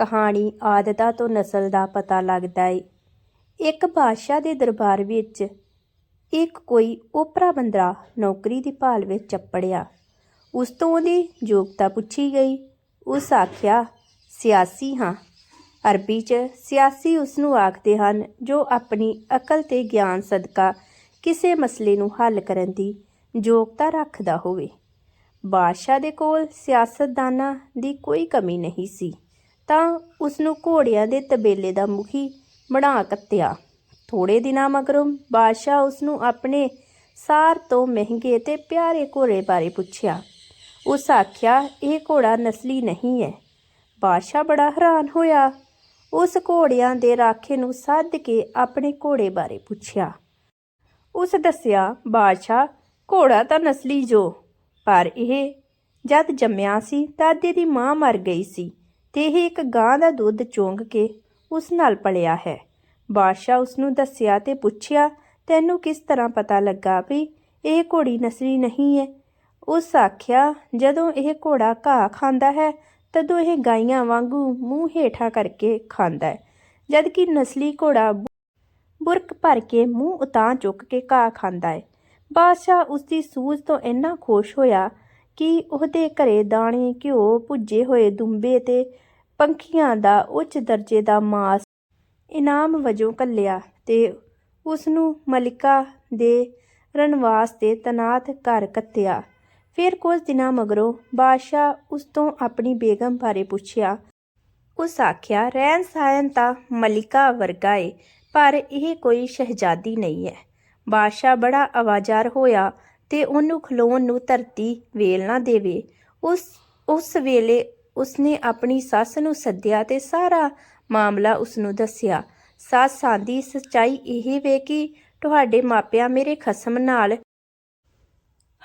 ਕਹਾਣੀ ਆਦਤਾਂ ਤੋਂ ਨਸਲ ਦਾ ਪਤਾ ਲੱਗਦਾ ਏ। ਇੱਕ ਬਾਦਸ਼ਾਹ ਦੇ ਦਰਬਾਰ ਵਿੱਚ ਇੱਕ ਕੋਈ ਓਪਰਾ ਬੰਦਰਾ ਨੌਕਰੀ ਦੀ ਭਾਲ ਵਿੱਚ ਚੱਪੜਿਆ। ਉਸ ਤੋਂ ਉਹਦੀ ਯੋਗਤਾ ਪੁੱਛੀ ਗਈ। ਉਸ ਆਖਿਆ, ਸਿਆਸੀ ਹਾਂ। ਅਰਬੀ 'ਚ, ਸਿਆਸੀ ਉਸ ਨੂੰ ਆਖਦੇ ਹਨ ਜੋ ਆਪਣੀ ਅਕਲ ਤੇ ਗਿਆਨ ਸਦਕਾ ਕਿਸੇ ਮਸਲੇ ਨੂੰ ਹੱਲ ਕਰਨ ਦੀ ਯੋਗਤਾ ਰੱਖਦਾ ਹੋਵੇ। ਬਾਦਸ਼ਾਹ ਦੇ ਕੋਲ ਸਿਆਸਤਦਾਨਾਂ ਦੀ ਕੋਈ ਕਮੀ ਨਹੀਂ ਸੀ। ਤਾਂ ਉਸ ਨੂੰ ਘੋੜਿਆਂ ਦੇ ਤਬੇਲੇ ਦਾ ਮੁਖੀ ਬਣਾ ਕੱਤਿਆ। ਥੋੜੇ ਦਿਨਾਂ ਮਗਰੋਂ ਬਾਦਸ਼ਾਹ ਉਸ ਨੂੰ ਆਪਣੇ ਸਾਰ ਤੋਂ ਮਹਿੰਗੇ ਤੇ ਪਿਆਰੇ ਘੋੜੇ ਬਾਰੇ ਪੁੱਛਿਆ। ਉਸ ਆਖਿਆ, ਇਹ ਘੋੜਾ ਨਸਲੀ ਨਹੀਂ ਹੈ। ਬਾਦਸ਼ਾਹ ਬੜਾ ਹੈਰਾਨ ਹੋਇਆ। ਉਸ ਘੋੜਿਆਂ ਦੇ ਰਾਖੇ ਨੂੰ ਸੱਦ ਕੇ ਆਪਣੇ ਘੋੜੇ ਬਾਰੇ ਪੁੱਛਿਆ। ਉਸ ਦੱਸਿਆ, ਬਾਦਸ਼ਾਹ, ਘੋੜਾ ਤਾਂ ਨਸਲੀ ਜੋ, ਪਰ ਇਹ ਜਦ ਜੰਮਿਆ ਸੀ ਤਦ ਦੀ ਮਾਂ ਮਰ ਗਈ ਸੀ। ਤੇ ਇਹ ਇੱਕ ਗਾਂ ਦਾ ਦੁੱਧ ਚੋਂਗ ਕੇ ਉਸ ਨਾਲ ਪਲਿਆ ਹੈ। ਬਾਦਸ਼ਾਹ ਉਸ ਨੂੰ ਦੱਸਿਆ ਤੇ ਪੁੱਛਿਆ, ਤੈਨੂੰ ਕਿਸ ਤਰ੍ਹਾਂ ਪਤਾ ਲੱਗਾ ਵੀ ਇਹ ਘੋੜੀ ਨਸਲੀ ਨਹੀਂ ਹੈ ਉਸ ਆਖਿਆ, ਜਦੋਂ ਇਹ ਘੋੜਾ ਘਾਹ ਖਾਂਦਾ ਹੈ, ਤਦੋਂ ਇਹ ਗਾਈਆਂ ਵਾਂਗੂ ਮੂੰਹ ਹੇਠਾਂ ਕਰਕੇ ਖਾਂਦਾ ਹੈ ਜਦਕਿ ਨਸਲੀ ਘੋੜਾ ਬੁਰਕ ਭਰ ਕੇ ਮੂੰਹ ਉਤਾਂ ਚੁੱਕ ਕੇ ਘਾਹ ਖਾਂਦਾ ਹੈ ਬਾਦਸ਼ਾਹ ਉਸ ਦੀ ਸੂਝ ਤੋਂ ਇੰਨਾ ਖੁਸ਼ ਹੋਇਆ ਕਿ ਉਹਦੇ ਘਰੇ ਦਾਣੇ, ਘਿਓ, ਭੁੱਜੇ ਹੋਏ ਦੁੰਬੇ ਤੇ ਪੰਖੀਆਂ ਦਾ ਉੱਚ ਦਰਜੇ ਦਾ ਮਾਸ ਇਨਾਮ ਵਜੋਂ ਘੱਲਿਆ ਤੇ ਉਸ ਨੂੰ ਮਲਿਕਾ ਦੇ ਰਣਵਾਸ ਤੇ ਤਨਾਤ ਘਰ ਕੱਤਿਆ। ਫਿਰ ਕੁਝ ਦਿਨਾਂ ਮਗਰੋਂ ਬਾਦਸ਼ਾਹ ਉਸ ਤੋਂ ਆਪਣੀ ਬੇਗਮ ਬਾਰੇ ਪੁੱਛਿਆ। ਉਸ ਆਖਿਆ, ਰਹਿਣ ਸਹਿਣ ਤਾਂ ਮਲਿਕਾ ਵਰਗਾ ਏ, ਪਰ ਇਹ ਕੋਈ ਸ਼ਹਿਜ਼ਾਦੀ ਨਹੀਂ ਹੈ। ਬਾਦਸ਼ਾਹ ਬੜਾ ਆਵਾਜ਼ਾਰ ਹੋਇਆ ਤੇ ਉਹਨੂੰ ਖਲੋਣ ਨੂੰ ਧਰਤੀ ਵੇਲ ਨਾ ਦੇਵੇ। ਉਸ ਉਸ ਵੇਲੇ ਉਸਨੇ ਆਪਣੀ ਸੱਸ ਨੂੰ ਸੱਦਿਆ ਤੇ ਸਾਰਾ ਮਾਮਲਾ ਉਸਨੂੰ ਦੱਸਿਆ। ਸੱਸ ਆਂਦੀ ਸੱਚਾਈ ਇਹ ਵੇ ਕਿ ਤੁਹਾਡੇ ਮਾਪਿਆਂ ਮੇਰੇ ਖਸਮ ਨਾਲ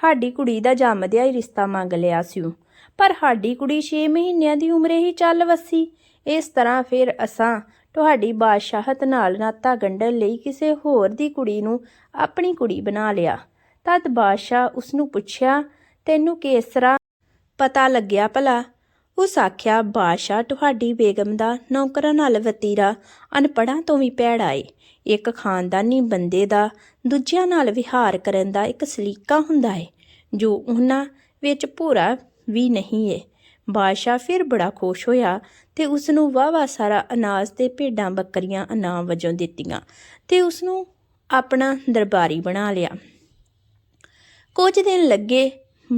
ਸਾਡੀ ਕੁੜੀ ਦਾ ਜੰਮਦਿਆ ਹੀ ਰਿਸ਼ਤਾ ਮੰਗ ਲਿਆ ਸੀ। ਪਰ ਸਾਡੀ ਕੁੜੀ 6 ਮਹੀਨਿਆਂ ਦੀ ਉਮਰੇ ਹੀ ਚੱਲ ਵਸੀ। ਇਸ ਤਰ੍ਹਾਂ ਫਿਰ ਅਸਾਂ ਤੁਹਾਡੀ ਬਾਦਸ਼ਾਹਤ ਨਾਲ ਨਾਤਾ ਗੰਢਣ ਲਈ ਕਿਸੇ ਹੋਰ ਦੀ ਕੁੜੀ ਨੂੰ ਆਪਣੀ ਕੁੜੀ ਬਣਾ ਲਿਆ। ਤਦ ਬਾਦਸ਼ਾਹ ਉਸ ਨੂੰ ਪੁੱਛਿਆ, ਤੈਨੂੰ ਕਿਸ ਤਰ੍ਹਾਂ ਪਤਾ ਲੱਗਿਆ ਭਲਾ? ਉਸ ਆਖਿਆ, ਬਾਦਸ਼ਾਹ, ਤੁਹਾਡੀ ਬੇਗਮ ਦਾ ਨੌਕਰਾਂ ਨਾਲ ਵਤੀਰਾ ਅਨਪੜਾਂ ਤੋਂ ਵੀ ਭੈੜਾ ਏ। ਇੱਕ ਖਾਨਦਾਨੀ ਬੰਦੇ ਦਾ ਦੂਜਿਆਂ ਨਾਲ ਵਿਹਾਰ ਕਰਨ ਦਾ ਇੱਕ ਸਲੀਕਾ ਹੁੰਦਾ ਏ, ਜੋ ਉਹਨਾਂ ਵਿੱਚ ਭੂਰਾ ਵੀ ਨਹੀਂ ਏ। ਬਾਦਸ਼ਾਹ ਫਿਰ ਬੜਾ ਖੁਸ਼ ਹੋਇਆ ਤੇ ਉਸ ਨੂੰ ਵਾਵਾ ਸਾਰਾ ਅਨਾਜ ਤੇ ਭੇਡਾਂ ਬੱਕਰੀਆਂ ਇਨਾਮ ਵਜੋਂ ਦਿੱਤੀਆਂ ਤੇ ਉਸ ਨੂੰ ਆਪਣਾ ਦਰਬਾਰੀ ਬਣਾ ਲਿਆ। ਕੁਝ ਦਿਨ ਲੱਗੇ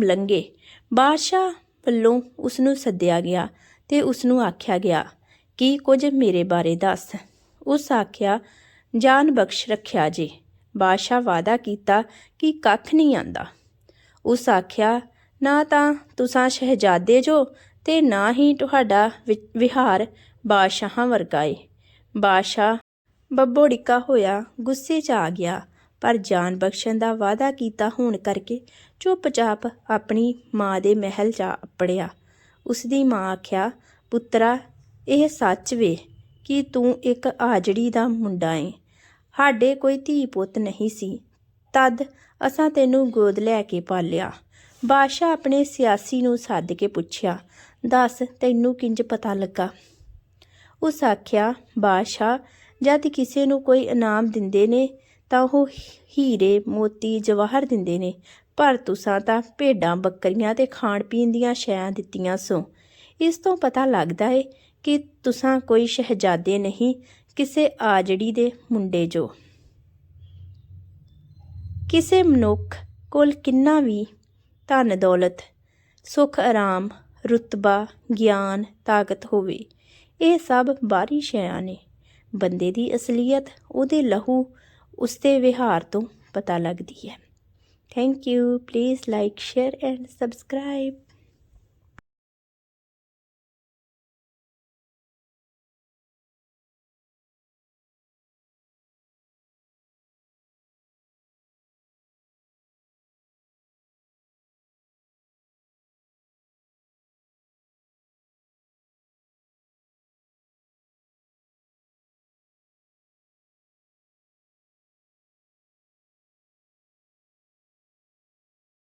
ਲੰਗੇ ਬਾਦਸ਼ਾਹ ਵੱਲੋਂ ਉਸ ਨੂੰ ਸੱਦਿਆ ਗਿਆ ਤੇ ਉਸ ਨੂੰ ਆਖਿਆ ਗਿਆ, ਕਿ ਕੁਝ ਮੇਰੇ ਬਾਰੇ ਦੱਸ? ਉਸ ਆਖਿਆ, ਜਾਨ ਬਖਸ਼ ਰੱਖਿਆ ਜੀ। ਬਾਦਸ਼ਾਹ ਵਾਦਾ ਕੀਤਾ ਕਿ ਕੱਖ ਨਹੀਂ ਆਂਦਾ। ਉਸ ਆਖਿਆ, ਨਾ ਤਾਂ ਤੁਸਾਂ ਸ਼ਹਿਜ਼ਾਦੇ ਜੋ ਤੇ ਨਾ ਹੀ ਤੁਹਾਡਾ ਵਿ- ਵਿਹਾਰ ਬਾਦਸ਼ਾਹਾਂ ਵਰਗਾ ਏ। ਬਾਦਸ਼ਾਹ ਬੱਬੋੜਿਕਾ ਹੋਇਆ ਗੁੱਸੇ 'ਚ ਆ ਗਿਆ ਪਰ ਜਾਨ ਬਖਸ਼ਣ ਦਾ ਵਾਅਦਾ ਕੀਤਾ ਹੋਣ ਕਰਕੇ ਚੁੱਪਚਾਪ ਆਪਣੀ ਮਾਂ ਦੇ ਮਹਿਲ ਜਾ ਅਪੜਿਆ। ਉਸ ਦੀ ਮਾਂ ਆਖਿਆ, ਪੁੱਤਰਾ, ਇਹ ਸੱਚ ਵੇ ਕਿ ਤੂੰ ਇੱਕ ਆਜੜੀ ਦਾ ਮੁੰਡਾ ਏ। ਸਾਡੇ ਕੋਈ ਧੀ ਪੁੱਤ ਨਹੀਂ ਸੀ। ਤਦ ਅਸਾਂ ਤੈਨੂੰ ਗੋਦ ਲੈ ਕੇ ਪਾਲਿਆ। ਬਾਦਸ਼ਾਹ ਆਪਣੇ ਸਿਆਸੀ ਨੂੰ ਸੱਦ ਕੇ ਪੁੱਛਿਆ, ਦੱਸ, ਤੈਨੂੰ ਕਿੰਜ ਪਤਾ ਲੱਗਾ? ਉਸ ਆਖਿਆ, ਬਾਦਸ਼ਾਹ, ਜਦ ਕਿਸੇ ਨੂੰ ਕੋਈ ਇਨਾਮ ਦਿੰਦੇ ਨੇ ਤਾਂ ਉਹ ਹੀਰੇ ਮੋਤੀ ਜਵਾਹਰ ਦਿੰਦੇ ਨੇ, ਪਰ ਤੁਸਾਂ ਤਾਂ ਭੇਡਾਂ, ਬੱਕਰੀਆਂ ਤੇ ਖਾਣ ਪੀਣ ਦੀਆਂ ਸ਼ੈਆਂ ਦਿੱਤੀਆਂ ਸੋ। ਇਸ ਤੋਂ ਪਤਾ ਲੱਗਦਾ ਏ ਕਿ ਤੁਸਾਂ ਕੋਈ ਸ਼ਹਿਜ਼ਾਦੇ ਨਹੀਂ, ਕਿਸੇ ਆਜੜੀ ਦੇ ਮੁੰਡੇ ਜੋ। ਕਿਸੇ ਮਨੁੱਖ ਕੋਲ ਕਿੰਨਾ ਵੀ ਧਨ ਦੌਲਤ, ਸੁਖ, ਆਰਾਮ, ਰੁਤਬਾ, ਗਿਆਨ, ਤਾਕਤ ਹੋਵੇ, ਇਹ ਸਭ ਬਾਹਰੀ ਸ਼ੈਆਂ ਨੇ। ਬੰਦੇ ਦੀ ਅਸਲੀਅਤ ਉਹਦੇ ਲਹੂ ਉਸ ਦੇ ਵਿਹਾਰ ਤੋਂ ਪਤਾ ਲੱਗਦੀ ਹੈ। Thank you please like share and subscribe